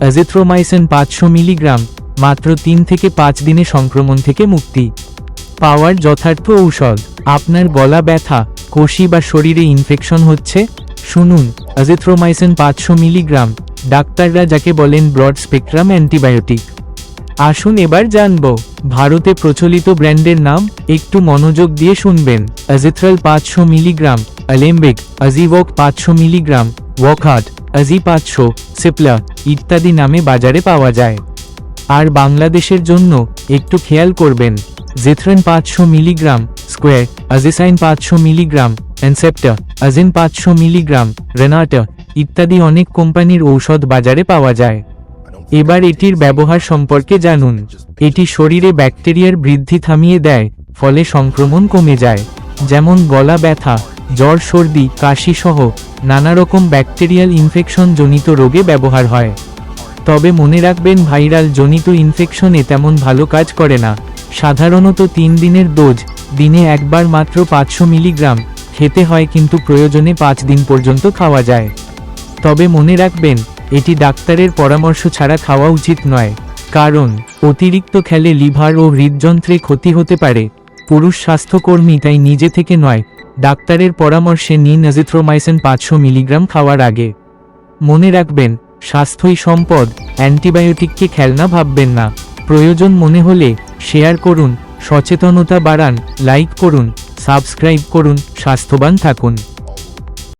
Azithromycin পাঁচশো milligram, মাত্র তিন থেকে পাঁচ দিনে সংক্রমণ থেকে মুক্তি। পাওয়ার যথার্থ ঔষধ, আপনার গলা ব্যথা, কোষি বা শরীরে ইনফেকশন হচ্ছে। শুনুন অ্যাজিথ্রোমাইসিন পাঁচশো মিলিগ্রাম, ডাক্তাররা যাকে বলেন ব্রড স্পেকট্রাম অ্যান্টিবায়োটিক আসুন এবার জানব, ভারতে প্রচলিত ব্র্যান্ডের নাম, একটু মনোযোগ দিয়ে শুনবেন। অ্যাজিথ্রাল পাঁচশো মিলিগ্রাম অ্যালেম্বিক অ্যাজিভক পাঁচশো মিলিগ্রাম ওয়াকহাট অ্যাজি পাঁচশো সিপলা ইত্যাদি নামে বাজারে পাওয়া যায়। আর বাংলাদেশের জন্য একটু খেয়াল করবেন, জেথ্রেন পাঁচশো মিলিগ্রাম স্কোয়ার অ্যাজিসাইন পাঁচশো মিলিগ্রাম, অ্যানসেপ্টা অ্যাজিন পাঁচশো মিলিগ্রাম, রেনাটা ইত্যাদি অনেক কোম্পানির ঔষধ বাজারে পাওয়া যায়। এবার এটির ব্যবহার সম্পর্কে জানুন। এটি শরীরে ব্যাকটেরিয়ার বৃদ্ধি থামিয়ে দেয়, ফলে সংক্রমণ কমে যায়, যেমন গলা ব্যথা জ্বর, সর্দি, কাশি সহ নানা রকম ব্যাকটেরিয়াল ইনফেকশন জনিত রোগে ব্যবহার হয়। তবে মনে রাখবেন, ভাইরাল জনিত ইনফেকশনে তেমন ভালো কাজ করে না। সাধারণত তিন দিনের ডোজ, দিনে একবার মাত্র পাঁচশো মিলিগ্রাম, খেতে হয় কিন্তু প্রয়োজনে পাঁচ দিন পর্যন্ত খাওয়া যায়। তবে মনে রাখবেন, এটি ডাক্তারের পরামর্শ ছাড়া খাওয়া উচিত নয়। কারণ, অতিরিক্ত খেলে লিভার ও হৃদযন্ত্রে ক্ষতি হতে পারে। পুরুষ স্বাস্থ্যকর্মী তাই নিজে থেকে নয় ডাক্তারের পরামর্শে নিন অ্যাজিথ্রোমাইসিন পাঁচশো মিলিগ্রাম খাওয়ার আগে। মনে রাখবেন, স্বাস্থ্যই সম্পদ, অ্যান্টিবায়োটিককে খেলনা ভাববেন না। প্রয়োজন মনে হলে শেয়ার করুন, সচেতনতা বাড়ান, লাইক করুন, সাবস্ক্রাইব করুন, স্বাস্থ্যবান থাকুন।